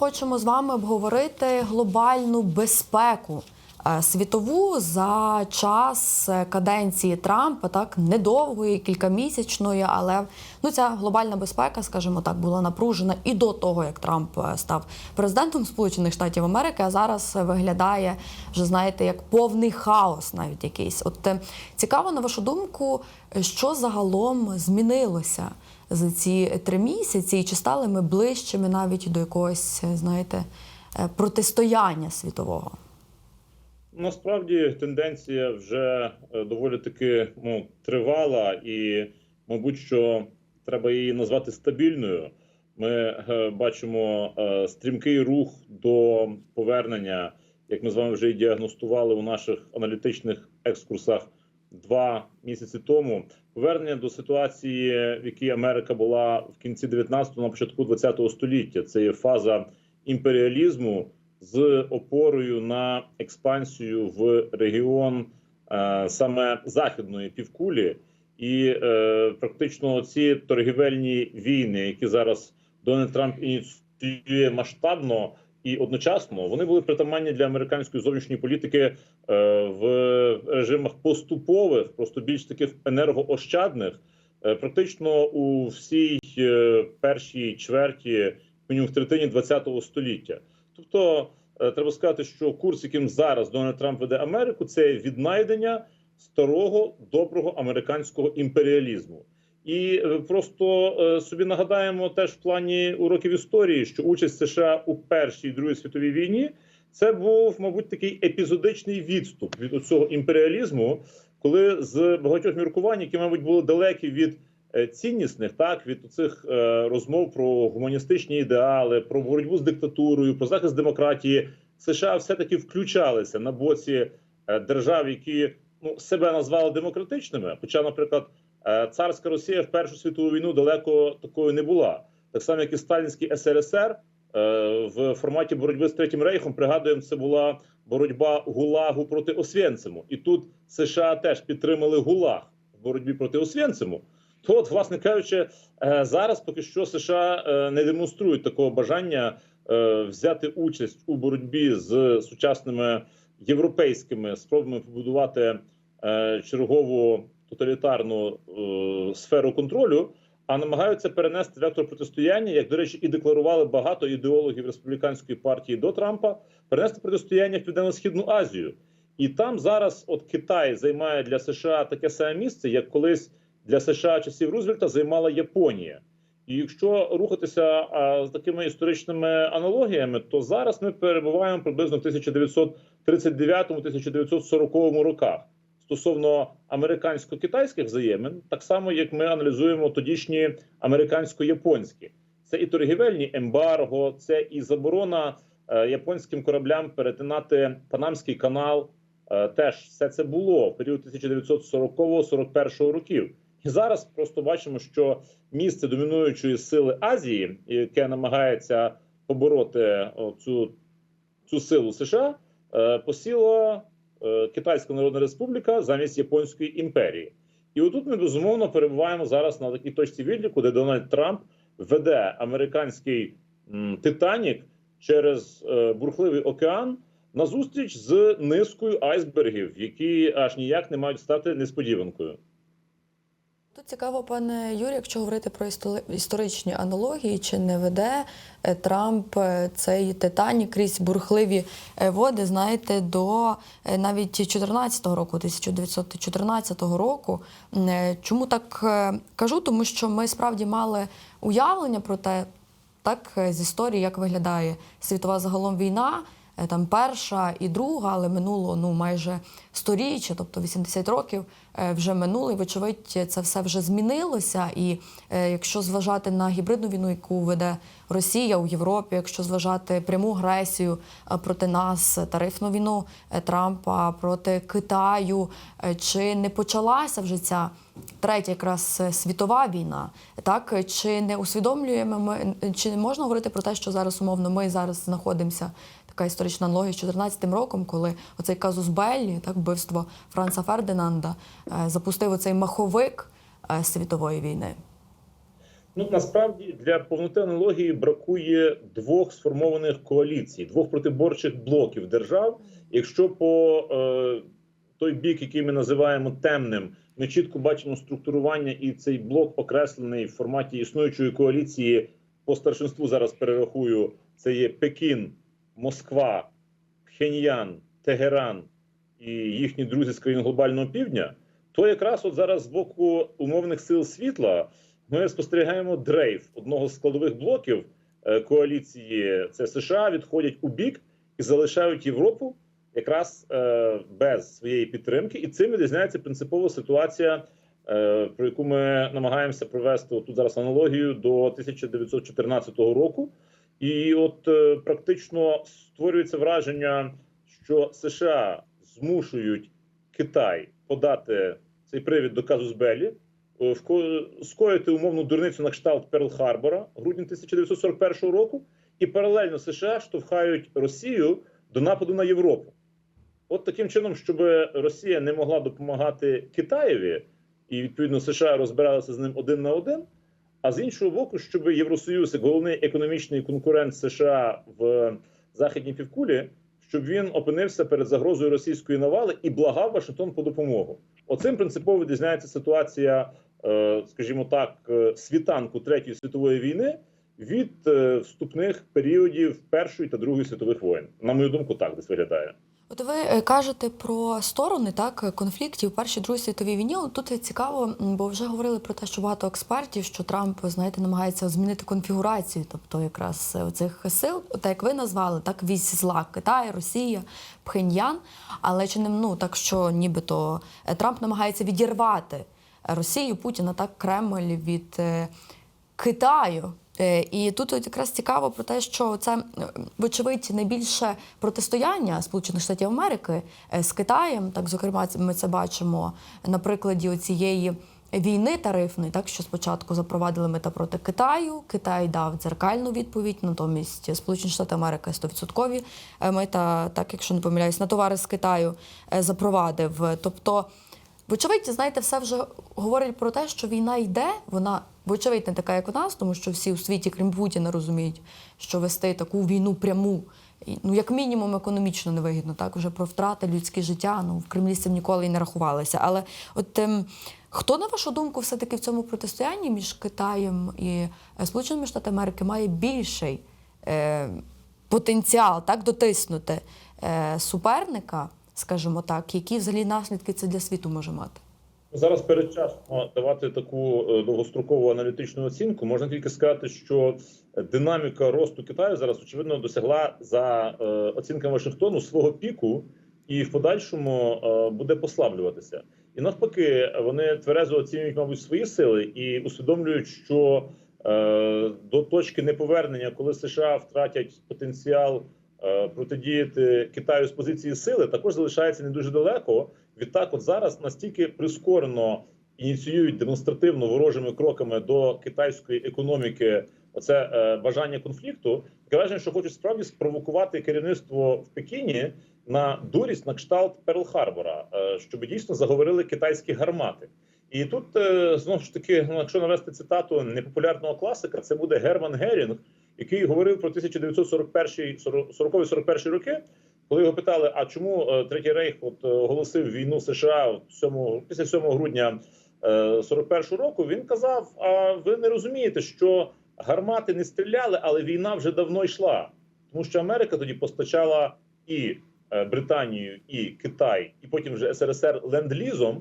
Хочемо з вами обговорити глобальну безпеку е, світову за час е, каденції Трампа, так недовгої, кількамісячної, але ну ця глобальна безпека, скажімо так, була напружена і до того, як Трамп е, став президентом Сполучених Штатів Америки, а зараз виглядає вже знаєте як повний хаос, навіть якийсь. От цікаво на вашу думку, що загалом змінилося за ці три місяці, чи стали ми ближчими навіть до якогось, е, знаєте, е, протистояння світового? Насправді тенденція вже е, доволі таки ну, тривала, і, мабуть, що треба її назвати стабільною. Ми бачимо стрімкий рух до повернення, як ми з вами вже і діагностували у наших аналітичних екскурсах два місяці тому. Повернення до ситуації, в якій Америка була в кінці 19-го, на початку 20-го століття. Це є фаза імперіалізму з опорою на експансію в регіон е, саме західної півкулі, і е, практично ці торгівельні війни, які зараз Дональд Трамп ініціює масштабно і одночасно, вони були притаманні для американської зовнішньої політики е, в режимах поступових, просто більш таких енергоощадних. Е, Практично у всій е, першій чверті, мінімум в третині ХХ століття. Тобто, треба сказати, що курс, яким зараз Дональд Трамп веде Америку, це віднайдення старого доброго американського імперіалізму. І е, просто е, собі нагадаємо теж в плані уроків історії, що участь США у першій і другій світовій війні це був, мабуть, такий епізодичний відступ від цього імперіалізму, коли з багатьох міркувань, які, мабуть, були далекі від е, ціннісних, так від цих розмов про гуманістичні ідеали, про боротьбу з диктатурою, про захист демократії, США все-таки включалися на боці держав, які ну себе назвали демократичними. Хоча, наприклад, царська Росія в Першу світову війну далеко такою не була, так само як і сталінський СРСР. е, В форматі боротьби з третім рейхом пригадуємо, це була боротьба ГУЛАГу проти Освєнциму. І тут США теж підтримали ГУЛАГ в боротьбі проти Освєнциму. То, от, власне кажучи, е, зараз поки що США е, не демонструють такого бажання е, взяти участь у боротьбі з сучасними європейськими спробами побудувати е, чергову тоталітарну е, сферу контролю, а намагаються перенести вектор протистояння, як до речі, і декларували багато ідеологів республіканської партії до Трампа, перенести протистояння в південно-східну Азію. І там зараз, от Китай займає для США таке саме місце, як колись для США часів Рузвельта займала Японія. І якщо рухатися а, з такими історичними аналогіями, то зараз ми перебуваємо приблизно в 1939-1940 роках стосовно американсько-китайських взаємин, так само як ми аналізуємо тодішні американсько-японські. Це і торгівельні ембарго, це і заборона е, японським кораблям перетинати Панамський канал. Е, теж все це було в період 1940-41 років. І зараз просто бачимо, що місце домінуючої сили Азії, яке намагається побороти цю, цю силу США, е, посіла е, Китайська Народна Республіка замість Японської імперії. І отут ми безумовно перебуваємо зараз на такій точці відліку, де Дональд Трамп веде американський Титанік через е, бурхливий океан на зустріч з низкою айсбергів, які аж ніяк не мають стати несподіванкою. Тут цікаво, пане Юрій, якщо говорити про історичні аналогії, чи не веде е, Трамп е, цей Титанік крізь бурхливі е, води, знаєте, до навіть 14-го року, 1914 року. Чому так кажу? Тому що ми справді мали уявлення про те, так з історії, як виглядає світова загалом війна. Е, Там перша і друга, але минуло ну майже сторіччя, тобто 80 років е, вже минуло. І вочевидь, це все вже змінилося. І е, якщо зважати на гібридну війну, яку веде Росія у Європі, якщо зважати пряму агресію проти нас, тарифну війну Трампа проти Китаю, чи не почалася вже ця третя якраз світова війна? Так чи не усвідомлюємо ми, чи не можна говорити про те, що зараз умовно ми зараз знаходимося? Така історична аналогія з 14 роком, коли оцей казус Беллі, так вбивство Франца Фердинанда, е, запустив оцей маховик е, світової війни. Ну насправді для повноти аналогії бракує двох сформованих коаліцій, двох протиборчих блоків держав. Якщо по е, той бік, який ми називаємо темним, ми чітко бачимо структурування, і цей блок окреслений в форматі існуючої коаліції по старшинству. Зараз перерахую: це є Пекін, Москва, Пхеньян, Тегеран і їхні друзі з країн глобального півдня. То якраз от зараз з боку умовних сил світла ми спостерігаємо дрейф одного з складових блоків е, коаліції. Це США відходять у бік і залишають Європу якраз е, без своєї підтримки, і цим відрізняється принципова ситуація, е, про яку ми намагаємося провести тут зараз аналогію до 1914 року. І от е, практично створюється враження, що США змушують Китай подати цей привід до казус Беллі, е, скоїти умовну дурницю на кшталт Перл-Харбора грудня 1941 року, і паралельно США штовхають Росію до нападу на Європу. От таким чином, щоб Росія не могла допомагати Китаєві, і відповідно США розбиралися з ним один на один. А з іншого боку, щоб Євросоюз, як головний економічний конкурент США в західній півкулі, щоб він опинився перед загрозою російської навали і благав Вашингтон по допомогу. Оцим принципово відрізняється ситуація, е, скажімо так, е, світанку третьої світової війни від е, вступних періодів Першої та Другої світових воєн. На мою думку, так десь виглядає. От ви е, кажете про сторони так конфліктів першій другій світовій війні. Тут цікаво, бо вже говорили про те, що багато експертів, що Трамп знаєте, намагається змінити конфігурацію, тобто якраз е, цих сил, от як ви назвали, так вісь зла Китай, Росія, Пхеньян. Але чи не ну так, що нібито е, Трамп намагається відірвати Росію Путіна так Кремль від Китаю. Е, І тут якраз цікаво про те, що це е, вочевидь найбільше протистояння Сполучених Штатів Америки е, з Китаєм. Так, зокрема, ми це бачимо на прикладі цієї війни тарифної, так що спочатку запровадили мета проти Китаю. Китай дав дзеркальну відповідь, натомість Сполучені Штати Америки 100% мета, так якщо не помиляюсь, на товари з Китаю запровадив. Тобто. Вочевидь, знаєте, все вже говорить про те, що війна йде. Вона вочевидь не така, як у нас, тому що всі у світі, крім Путіна, розуміють, що вести таку війну пряму, ну як мінімум, економічно невигідно. Так вже про втрати людське життя. Ну в Кремлі з цим ніколи і не рахувалися. Але от ем, хто на вашу думку, все таки в цьому протистоянні між Китаєм і е, Сполученими Штатами Америки має більший е, потенціал так дотиснути е, суперника? Скажімо так, які взагалі наслідки це для світу може мати? Зараз передчасно давати таку е, довгострокову аналітичну оцінку. Можна тільки сказати, що динаміка росту Китаю зараз очевидно досягла за е, оцінками Вашингтону свого піку, і в подальшому е, буде послаблюватися. І навпаки, вони тверезо оцінюють, мабуть, свої сили і усвідомлюють, що до точки неповернення, коли США втратять потенціал протидіяти Китаю з позиції сили, також залишається не дуже далеко. Відтак, от зараз настільки прискорено ініціюють демонстративно ворожими кроками до китайської економіки оце е, бажання конфлікту. Таке що хочуть справді спровокувати керівництво в Пекіні на дурість на кшталт Перл-Харбора, е, щоб дійсно заговорили китайські гармати. І тут е, знову ж таки, ну, якщо навести цитату непопулярного класика, це буде Герман Герінг, який говорив про 1941 роки, коли його питали: а чому е, Третій Рейх от е, оголосив війну США от 7, після 7 грудня е, 41-го року? Він казав: А ви не розумієте, що гармати не стріляли, але війна вже давно йшла, тому що Америка тоді постачала і е, Британію, і Китай, і потім вже СРСР ленд-лізом.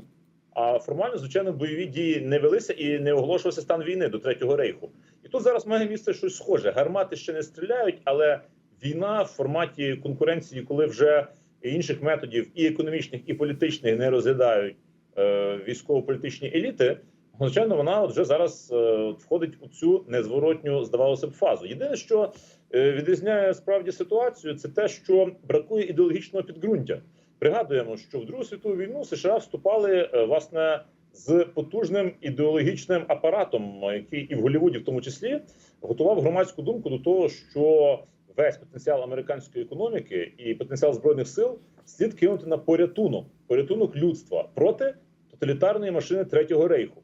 А формально, звичайно, бойові дії не велися і не оголошувався стан війни до третього рейху. І тут зараз має місце щось схоже. Гармати ще не стріляють, але війна в форматі конкуренції, коли вже інших методів, і економічних, і політичних не розглядають е, військово-політичні еліти. Звичайно, вона от вже зараз е, входить у цю незворотню, здавалося б, фазу. Єдине, що е, відрізняє справді ситуацію, це те, що бракує ідеологічного підґрунтя. Пригадуємо, що в Другу світову війну США вступали е, власне з потужним ідеологічним апаратом, який і в Голлівуді, в тому числі, готував громадську думку до того, що весь потенціал американської економіки і потенціал збройних сил слід кинути на порятунок, порятунок людства проти тоталітарної машини третього рейху.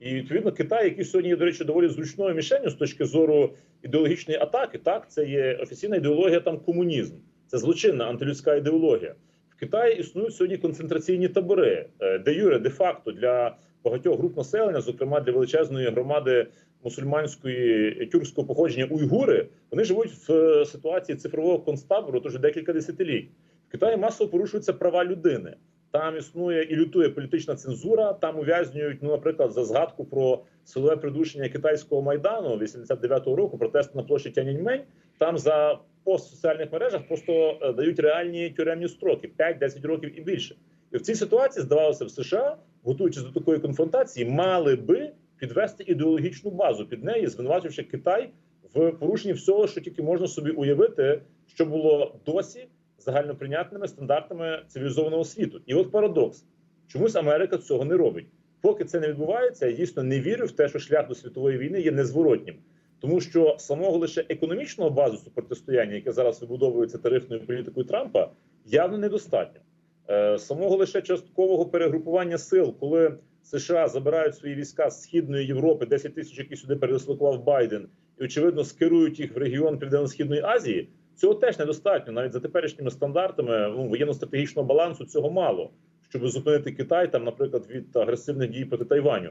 І відповідно Китай, який сьогодні є, до речі, доволі зручною мішенню з точки зору ідеологічної атаки, так це є офіційна ідеологія там комунізм, це злочинна антилюдська ідеологія. Китаї існують сьогодні концентраційні табори, е, де юре, де факто для багатьох груп населення, зокрема для величезної громади мусульманської тюркського походження уйгури, вони живуть в е, ситуації цифрового концтабору, тож декілька десятиліть. В Китаї масово порушуються права людини. Там існує і лютує політична цензура. Там ув'язнюють, ну, наприклад, за згадку про силове придушення китайського майдану 89-го року, протест на площі Тяньаньмень. Там за в соціальних мережах просто е, дають реальні тюремні строки 5-10 років і більше. І в цій ситуації здавалося в США, готуючись до такої конфронтації, мали би підвести ідеологічну базу під неї, звинувачивши Китай в порушенні всього, що тільки можна собі уявити, що було досі загальноприйнятними стандартами цивілізованого світу. І от парадокс: чомусь Америка цього не робить. Поки це не відбувається, я дійсно не вірю в те, що шлях до світової війни є незворотнім. Тому що самого лише економічного базису протистояння, яке зараз вибудовується тарифною політикою Трампа, явно недостатньо. Е, самого лише часткового перегрупування сил, коли США забирають свої війська з східної Європи, 10 тисяч, які сюди передислокував Байден, і очевидно скерують їх в регіон Південно-Східної Азії. Цього теж недостатньо. Навіть за теперішніми стандартами ну, воєнно-стратегічного балансу цього мало, щоб зупинити Китай, там, наприклад, від агресивних дій проти Тайваню.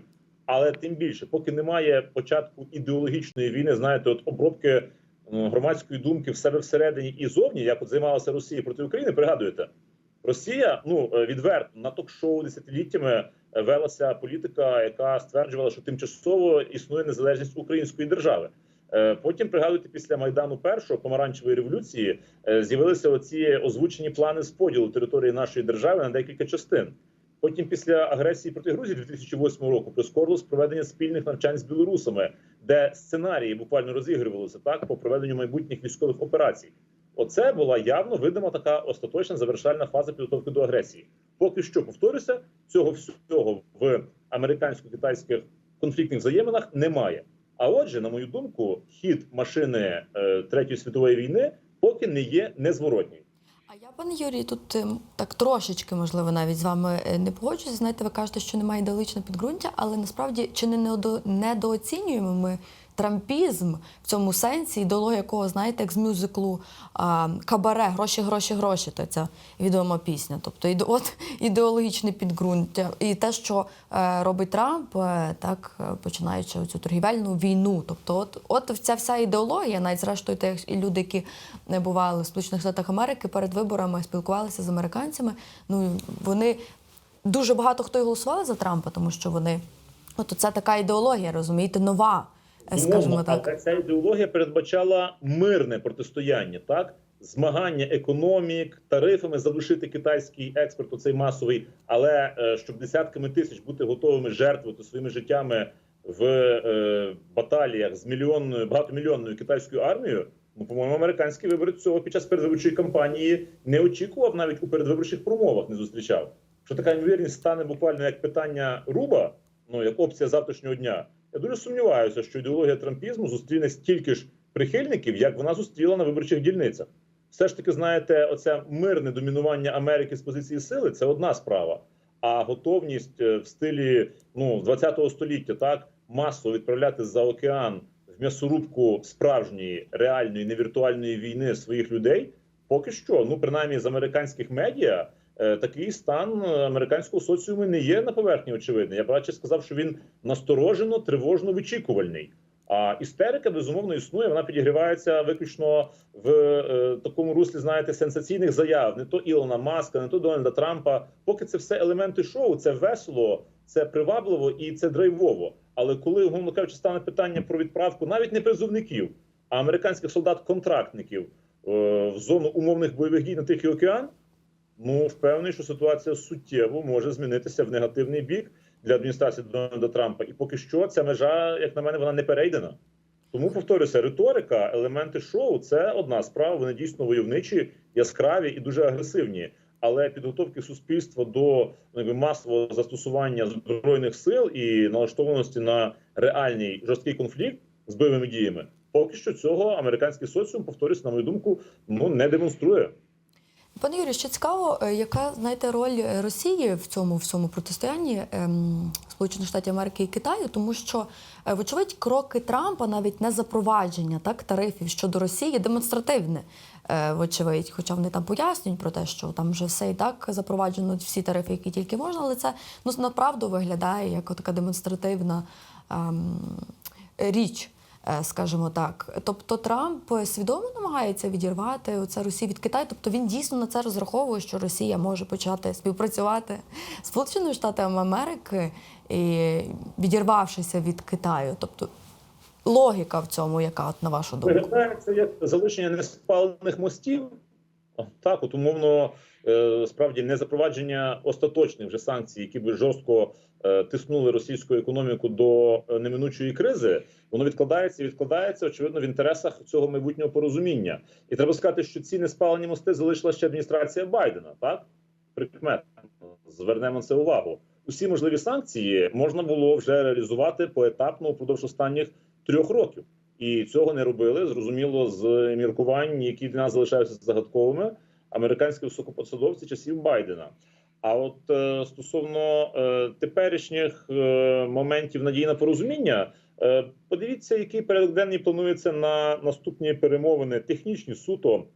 Але тим більше, поки немає початку ідеологічної війни, знаєте, от обробки громадської думки в себе всередині і зовні, як от займалася Росія проти України, пригадуєте, Росія ну е, відверто на ток-шоу десятиліттями е, велася політика, яка стверджувала, що тимчасово існує незалежність української держави. Е, Потім пригадуйте, після майдану першого помаранчевої революції е, з'явилися оці озвучені плани з поділу території нашої держави на декілька частин. Потім, після агресії проти Грузії 2008 року, прискорилось проведення спільних навчань з білорусами, де сценарії буквально розігрувалися так по проведенню майбутніх військових операцій. Оце була явно видима така остаточна завершальна фаза підготовки до агресії. Поки що повторюся, цього всього в американсько-китайських конфліктних взаєминах немає. А отже, на мою думку, хід машини е, третьої світової війни поки не є незворотнім. А я, пане Юрій, тут ем, так трошечки, можливо, навіть з вами е, не погоджуюся. Знаєте, ви кажете, що немає ідеологічного підґрунтя, але насправді чи не недо- недооцінюємо ми трампізм в цьому сенсі, ідеологія якого, знаєте, як з мюзиклу а, Кабаре, гроші, гроші, гроші. То ця відома пісня. Тобто іде- от ідеологічне підґрунтя. І те, що е, робить Трамп, е, так е, починаючи цю торгівельну війну. Тобто, от, от ця вся ідеологія, навіть зрештою, те, і люди, які не бували в Сполучених Штатах Америки, перед виборами спілкувалися з американцями. Ну вони дуже багато хто і голосували за Трампа, тому що вони от це така ідеологія, розумієте, нова, скажімо так. ця ідеологія передбачала мирне протистояння, так змагання економік, тарифами залишити китайський експорт, оцей масовий, але е, щоб десятками тисяч бути готовими жертвувати своїми життями в е, баталіях з мільйонною багатомільйонною китайською армією. Ну, по-моєму, американський виборець цього під час передвиборчої кампанії не очікував навіть у передвиборчих промовах, не зустрічав. Що така ймовірність стане буквально як питання руба, ну як опція завтрашнього дня. Я дуже сумніваюся, що ідеологія трампізму зустріне стільки ж прихильників, як вона зустріла на виборчих дільницях. Все ж таки, знаєте, оце мирне домінування Америки з позиції сили це одна справа. А готовність е, в стилі ну 20-го століття так масово відправляти за океан в м'ясорубку справжньої реальної невіртуальної війни своїх людей, поки що, ну принаймні з американських медіа. Е, Такий стан американського соціуму не є на поверхні очевидний. Я б радше сказав, що він насторожено, тривожно вичікувальний. А істерика безумовно існує. Вона підігрівається виключно в е, такому руслі, знаєте, сенсаційних заяв. Не то Ілона Маска, не то Дональда Трампа. Поки це все елементи шоу, це весело, це привабливо і це драйвово. Але коли умовно кажучи, стане питання про відправку навіть не призовників, а американських солдат-контрактників е, в зону умовних бойових дій на Тихий океан, ну впевнений, що ситуація суттєво може змінитися в негативний бік для адміністрації Дональда Трампа. І поки що ця межа, як на мене, вона не перейдена. Тому повторюся, риторика, елементи шоу це одна справа. Вони дійсно войовничі, яскраві і дуже агресивні. Але підготовки суспільства до ну, якби, масового застосування збройних сил і налаштованості на реальний жорсткий конфлікт з бойовими діями, поки що цього американський соціум, повторюсь, на мою думку, ну не демонструє. Пане Юрію, ще цікаво, е, яка знаєте роль е, Росії в цьому всьому протистоянні ем, Сполучених Штатів Америки і Китаю, тому що, е, вочевидь, кроки Трампа, навіть не запровадження так направив щодо Росії, демонстративне. Вочевидь, хоча вони там пояснюють про те, що там вже все і так запроваджено всі тарифи, які тільки можна, але це ну направду виглядає як така демонстративна ем, річ скажімо так. Тобто Трамп свідомо намагається відірвати оце Росію від Китаю. Тобто він дійсно на це розраховує, що Росія може почати співпрацювати з Сполученими Штатами Америки і відірвавшися від Китаю. Тобто логіка в цьому, яка от на вашу думку? Це як залишення неспалених мостів. Так, от умовно, е, справді не запровадження остаточних вже санкцій, які би жорстко е, тиснули російську економіку до е, неминучої кризи. Воно відкладається і відкладається, очевидно, в інтересах цього майбутнього порозуміння. І треба сказати, що ці неспалені мости залишила ще адміністрація Байдена. Так прикметно звернемо це увагу. Усі можливі санкції можна було вже реалізувати поетапно впродовж останніх трьох років. І цього не робили. Зрозуміло, з міркувань, які для нас залишаються загадковими, американські високопосадовці часів Байдена. А от е, стосовно е, теперішніх е, моментів надії на порозуміння, подивіться, який порядок денний планується на наступні перемовини технічні суто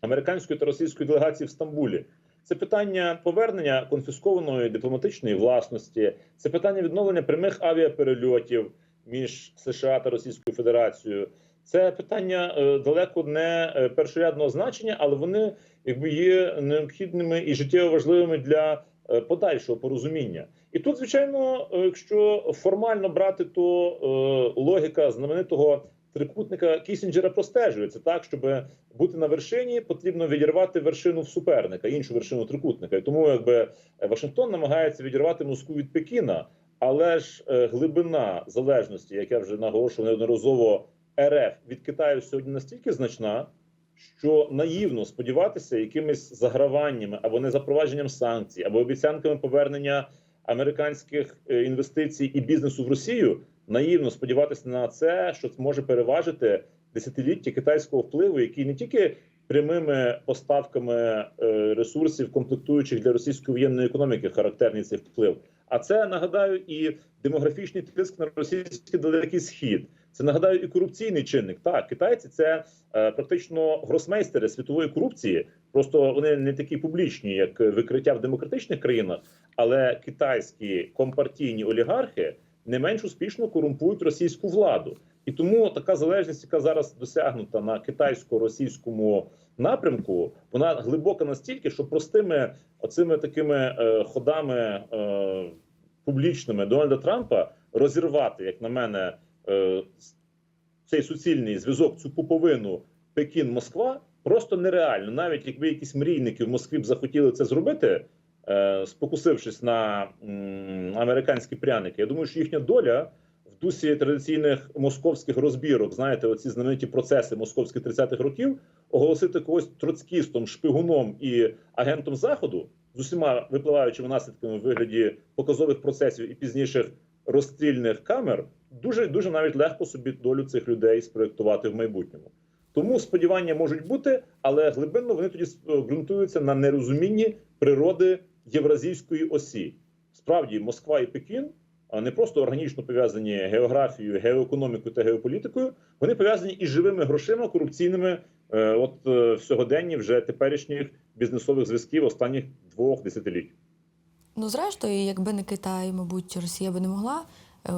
американської та російської делегації в Стамбулі. Це питання повернення конфіскованої дипломатичної власності, це питання відновлення прямих авіаперельотів між США та Російською Федерацією. Це питання е, далеко не е, першорядного значення, але вони якби є необхідними і життєво важливими для е, подальшого порозуміння. І тут, звичайно, якщо формально брати, то логіка знаменитого трикутника Кісінджера простежується так, щоб бути на вершині, потрібно відірвати вершину в суперника, іншу вершину трикутника. І тому якби Вашингтон намагається відірвати Москву від Пекіна, але ж глибина залежності, як я вже наголошував неодноразово, РФ від Китаю сьогодні настільки значна, що наївно сподіватися якимись заграваннями або незапровадженням санкцій, або обіцянками повернення американських е, інвестицій і бізнесу в Росію. Наївно сподіватися на це, що зможе переважити десятиліття китайського впливу, який не тільки прямими поставками е, ресурсів, комплектуючих для російської воєнної економіки, характерний цей вплив. А це нагадаю і демографічний тиск на російський далекий схід. Це нагадаю і корупційний чинник. Так, китайці це е, практично гросмейстери світової корупції. Просто вони не такі публічні, як викриття в демократичних країнах, але китайські компартійні олігархи не менш успішно корумпують російську владу. І тому така залежність, яка зараз досягнута на китайсько-російському напрямку, вона глибока настільки, що простими оцими такими е, ходами е, публічними Дональда Трампа розірвати, як на мене, цей суцільний зв'язок, цю пуповину Пекін-Москва просто нереально. Навіть якби якісь мрійники в Москві б захотіли це зробити, е, спокусившись на американські пряники, я думаю, що їхня доля в дусі традиційних московських розбірок, знаєте, оці знамениті процеси московських 30-х років, оголосити когось троцкістом, шпигуном і агентом заходу з усіма випливаючими наслідками в вигляді показових процесів і пізніших розстрільних камер, дуже дуже навіть легко собі долю цих людей спроектувати в майбутньому. Тому сподівання можуть бути, але глибинно вони тоді ґрунтуються на нерозумінні природи євразійської осі. Справді, Москва і Пекін не просто органічно пов'язані географією, геоекономікою та геополітикою. Вони пов'язані із живими грошима, корупційними, е, от е, сьогоденні вже теперішніх бізнесових зв'язків останніх двох десятиліть. Ну, зрештою, якби не Китай, мабуть, Росія би не могла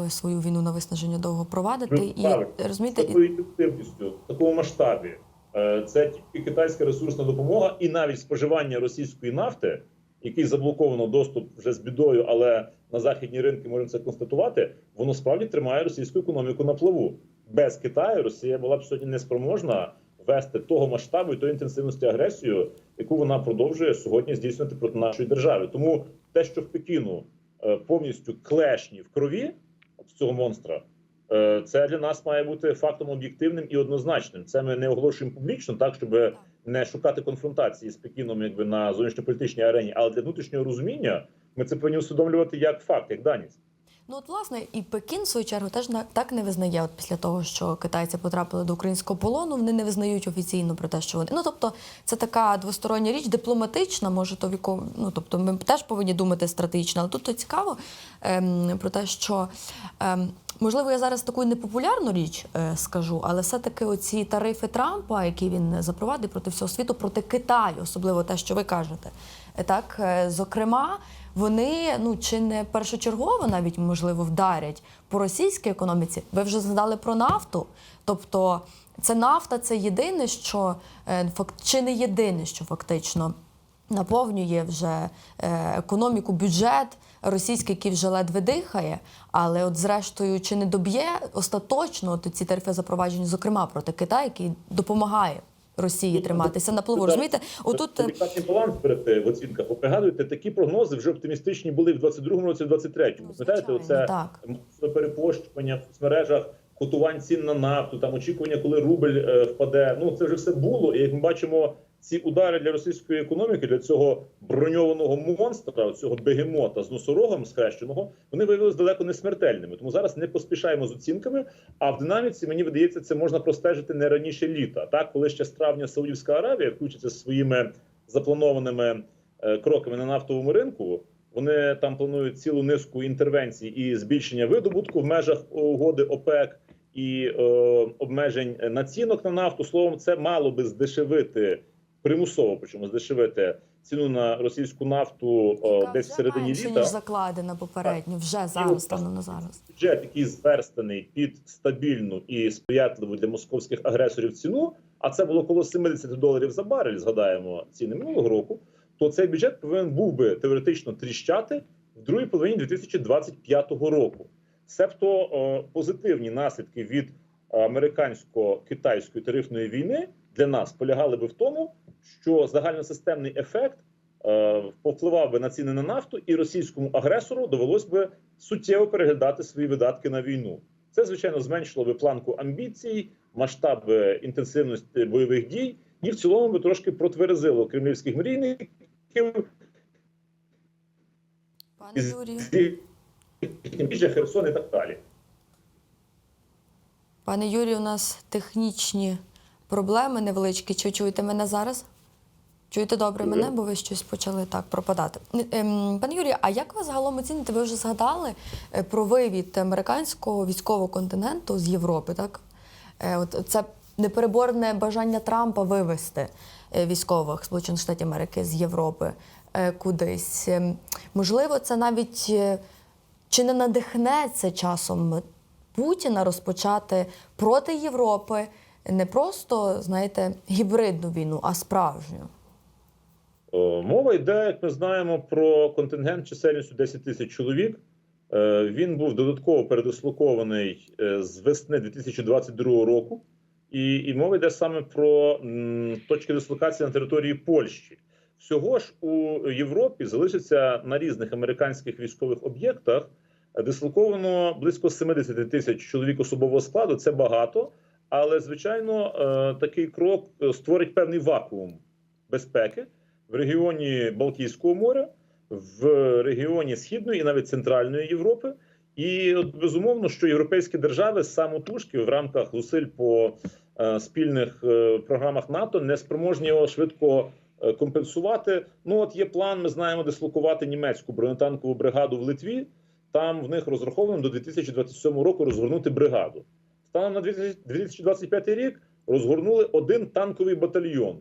свою війну на виснаження довго провадити. Ну. І розумієте, з такою інтенсивністю, в такому масштабі. Е, Це тільки китайська ресурсна допомога, і навіть споживання російської нафти, який заблоковано доступ вже з бідою, але на західні ринки можемо це констатувати. Воно справді тримає російську економіку на плаву. Без Китаю Росія була б сьогодні неспроможна вести того масштабу і тої інтенсивності агресію, яку вона продовжує сьогодні здійснювати проти нашої держави. Тому те, що в Пекіну е, повністю клешні в крові цього монстра. Е, Це для нас має бути фактом об'єктивним і однозначним. Це ми не оголошуємо публічно, так щоб не шукати конфронтації з Пекіном, якби на зовнішньополітичній арені, але для внутрішнього розуміння ми це повинні усвідомлювати як факт, як даність. Ну от власне і Пекін в свою чергу теж так не визнає. От після того, що китайці потрапили до українського полону, вони не визнають офіційно про те, що вони ну тобто це така двостороння річ, дипломатична, може то віко. Ну тобто ми теж повинні думати стратегічно. Але тут то цікаво ем, про те, що ем, можливо я зараз таку непопулярну річ е, скажу, але все-таки оці тарифи Трампа, які він запровадив проти всього світу, проти Китаю, особливо те, що ви кажете, е, так е, зокрема вони ну чи не першочергово навіть можливо вдарять по російській економіці. Ви вже згадали про нафту. Тобто, це нафта, це єдине, що факт чи не єдине, що фактично наповнює вже е, економіку, бюджет російський, який вже ледве дихає. Але, от, зрештою, чи не доб'є остаточно от ці тарифи запроваджені, зокрема проти Китаю, який допомагає Росії триматися на плаву. Розумієте, отут е, баланс берете в оцінках. Ви пригадуєте, такі прогнози вже оптимістичні були в 22-му році, в 23-му. Ну, звичайно, оце так. перепощування в соцмережах, котувань цін на нафту, там очікування, коли рубль е, впаде. Ну це вже все було. І як ми бачимо, ці удари для російської економіки, для цього броньованого монстра, цього бегемота з носорогом схрещеного, вони виявилися далеко не смертельними. Тому зараз не поспішаємо з оцінками. А в динаміці мені видається, це можна простежити не раніше літа. Так, коли ще з травня Саудівська Аравія включиться своїми запланованими е, кроками на нафтовому ринку. Вони там планують цілу низку інтервенцій і збільшення видобутку в межах угоди ОПЕК і е, обмежень націнок на нафту. Словом, це мало би здешевити примусово, причому здешевити ціну на російську нафту яка десь вже в середині менше, літа. ніж закладена попередньо, вже зараз станом на зараз. бюджет, який зверстаний під стабільну і сприятливу для московських агресорів ціну, а це було коло 70 доларів за барель. Згадаємо ціни минулого року. То цей бюджет повинен був би теоретично тріщати в другій половині 2025 року. Себто позитивні наслідки від американсько-китайської тарифної війни для нас полягали би в тому, що загальносистемний ефект е, повпливав би на ціни на нафту, і російському агресору довелось би суттєво переглядати свої видатки на війну. Це звичайно зменшило би планку амбіцій, масштаби інтенсивності бойових дій, і в цілому би трошки протверезило кремлівських мрійників Пане Юрію, більше Херсон і так далі. пане Юрію, у нас технічні проблеми невеличкі. Чи чуєте мене зараз? Чуєте добре мене, бо ви щось почали так пропадати. Ем, Пане Юрію, а як ви загалом оціните? Ви вже згадали е, про вивід американського військового континенту з Європи, так? Е, От це непереборне бажання Трампа вивести е, військових Сполучених Штатів Америки з Європи кудись. Ем, Можливо, це навіть чи не надихне це часом Путіна розпочати проти Європи не просто, знаєте, гібридну війну, а справжню. Е, Мова йде, як ми знаємо, про контингент чисельністю 10 тисяч чоловік. Е, Він був додатково передислокований е, з весни 2022 року, і, і мова йде саме про точки дислокації на території Польщі. Всього ж у Європі залишиться на різних американських військових об'єктах дислоковано близько 70 тисяч чоловік особового складу. Це багато, але звичайно е, такий крок е, створить певний вакуум безпеки в регіоні Балтійського моря, в регіоні Східної і навіть Центральної Європи. І от безумовно, що європейські держави самотужки в рамках зусиль по е, спільних програмах НАТО не спроможні його швидко компенсувати. Ну от є план. Ми знаємо дислокувати німецьку бронетанкову бригаду в Литві. Там в них розраховано до 2027 року розгорнути бригаду. Станом на 2025 рік розгорнули один танковий батальйон.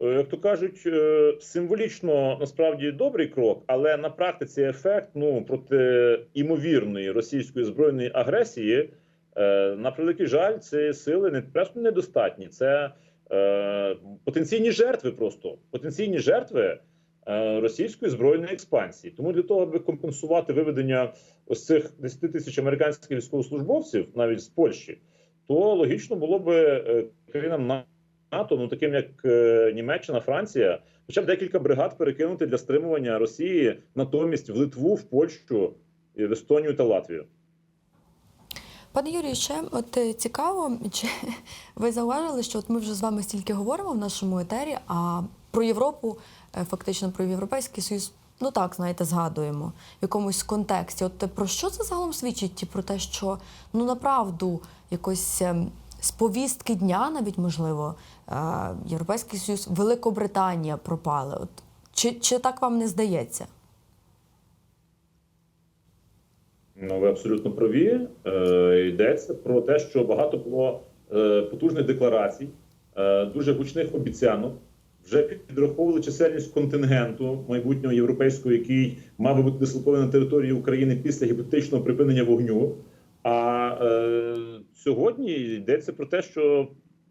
Е, Як то кажуть, е, символічно насправді добрий крок, але на практиці ефект ну проти імовірної російської збройної агресії, е, на превеликий жаль, ці сили не просто недостатні. Це е, потенційні жертви, просто потенційні жертви російської збройної експансії. Тому для того, аби компенсувати виведення ось цих 10 тисяч американських військовослужбовців, навіть з Польщі, то логічно було би е, країнам. НАТО, ну таким як е, Німеччина, Франція, хоча б декілька бригад перекинути для стримування Росії натомість в Литву, в Польщу, в Естонію та Латвію. Пане Юрію, ще от е, цікаво, чи ви зауважили, що от ми вже з вами стільки говоримо в нашому етері, а про Європу, фактично про Європейський Союз, ну так, знаєте, згадуємо в якомусь контексті. От про що це загалом свідчить? Про те, що ну направду якось ем, з повістки дня, навіть можливо, е, Європейський Союз, Великобританія пропали. От чи, чи так вам не здається? Ну, ви абсолютно праві. Е, йдеться про те, що багато було е, потужних декларацій, е, дуже гучних обіцянок. Вже підраховували чисельність контингенту майбутнього європейського, який мав би бути дислокований на території України після гіпотетичного припинення вогню. А е, сьогодні йдеться про те, що,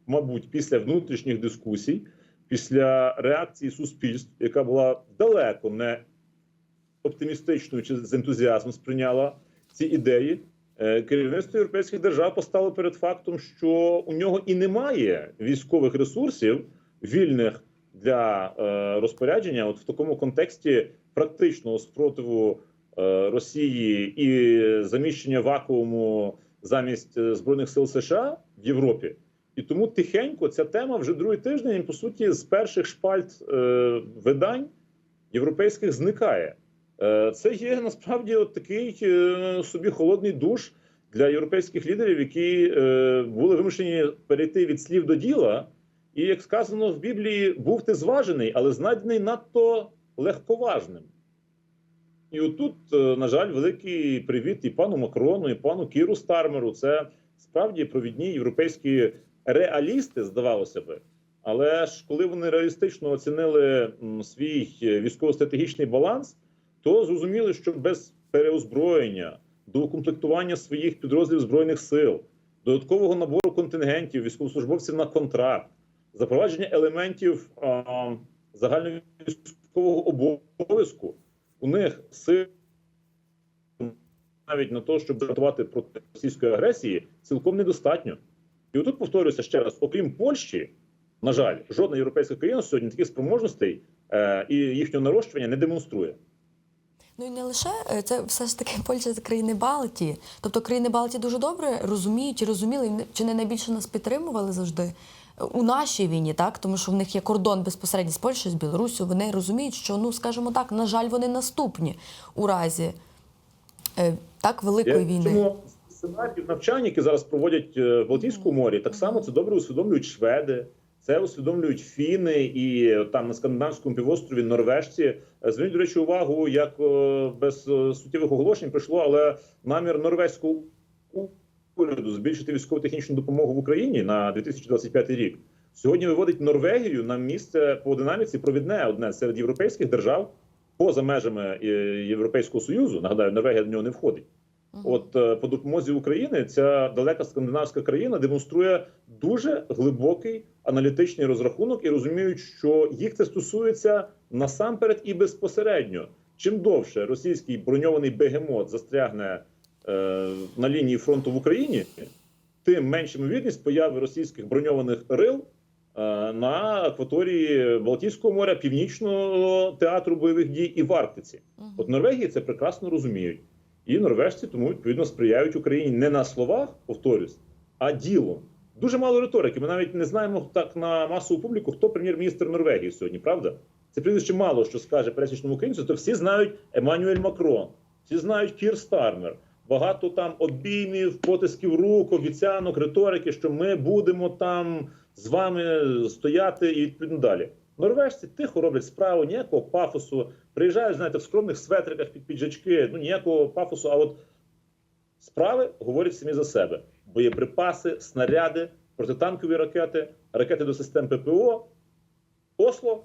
мабуть, після внутрішніх дискусій, після реакції суспільств, яка була далеко не оптимістичною чи з ентузіазмом сприйняла ці ідеї. е, Керівництво європейських держав постало перед фактом, що у нього і немає військових ресурсів вільних для е, розпорядження, от в такому контексті практичного спротиву е, Росії і заміщення вакууму замість е, збройних сил США в Європі. І тому тихенько ця тема вже другий тиждень, по суті, з перших шпальт е, видань європейських зникає. Е, Це є насправді от такий е, собі холодний душ для європейських лідерів, які е, були вимушені перейти від слів до діла. І як сказано в Біблії, був ти зважений, але знайдений надто легковажним. І отут, е, на жаль, великий привіт і пану Макрону, і пану Кіру Стармеру. Це справді провідні європейські реалісти, здавалося би. Але ж коли вони реалістично оцінили свій е, військово-стратегічний баланс, то зрозуміли, що без переозброєння, доукомплектування своїх підрозділів збройних сил, додаткового набору контингентів, військовослужбовців на контракт, запровадження елементів а, загальновійськового обов'язку, у них сил навіть на те, щоб готувати проти російської агресії, цілком недостатньо. І отут повторюся ще раз: окрім Польщі, на жаль, жодна європейська країна сьогодні таких спроможностей е, і їхнього нарощування не демонструє. Ну і не лише е, це все ж таки Польща це країни Балтії. Тобто країни Балтії дуже добре розуміють і розуміли, чи не найбільше нас підтримували завжди у нашій війні, так тому що в них є кордон безпосередньо з Польщею, з Білоруссю. Вони розуміють, що ну скажімо так, на жаль, вони наступні у разі е, так великої Я війни. Чому сценаріїв навчань, які зараз проводять е, в Балтійському морі, так само це добре усвідомлюють шведи, це усвідомлюють фіни і е, там на скандинавському півострові норвежці. Е, Зверніть, до речі, увагу, як е, без е, суттєвих оголошень прийшло, але намір норвезького уряду збільшити військово-технічну допомогу в Україні на 2025 рік. Сьогодні виводить Норвегію на місце по динаміці провідне одне серед європейських держав поза межами е, Європейського союзу. Нагадаю, Норвегія до нього не входить. От е, по допомозі України ця далека скандинавська країна демонструє дуже глибокий аналітичний розрахунок і розуміють, що їх це стосується насамперед і безпосередньо. Чим довше російський броньований бегемот застрягне на лінії фронту в Україні, тим менша ймовірність появи російських броньованих рил е, на акваторії Балтійського моря, північного театру бойових дій і в Арктиці. От Норвегії це прекрасно розуміють. І норвежці тому відповідно сприяють Україні не на словах, повторюсь, а ділом. Дуже мало риторики. Ми навіть не знаємо так на масову публіку, хто прем'єр-міністр Норвегії сьогодні, правда? Це прізвище мало що скаже пересічному українцю, то всі знають Еммануель Макрон, всі знають Кір Стармер. Багато там обіймів, потисків рук, обіцянок, риторики, що ми будемо там з вами стояти і відповідно далі. Норвежці тихо роблять справу, ніякого пафосу. Приїжджають, знаєте, в скромних светриках під піджачки, ну ніякого пафосу. А от справи говорять самі за себе: боєприпаси, снаряди, протитанкові ракети, ракети до систем ППО. Осло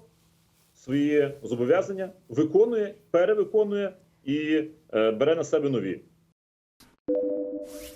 свої зобов'язання виконує, перевиконує і е, бере на себе нові. you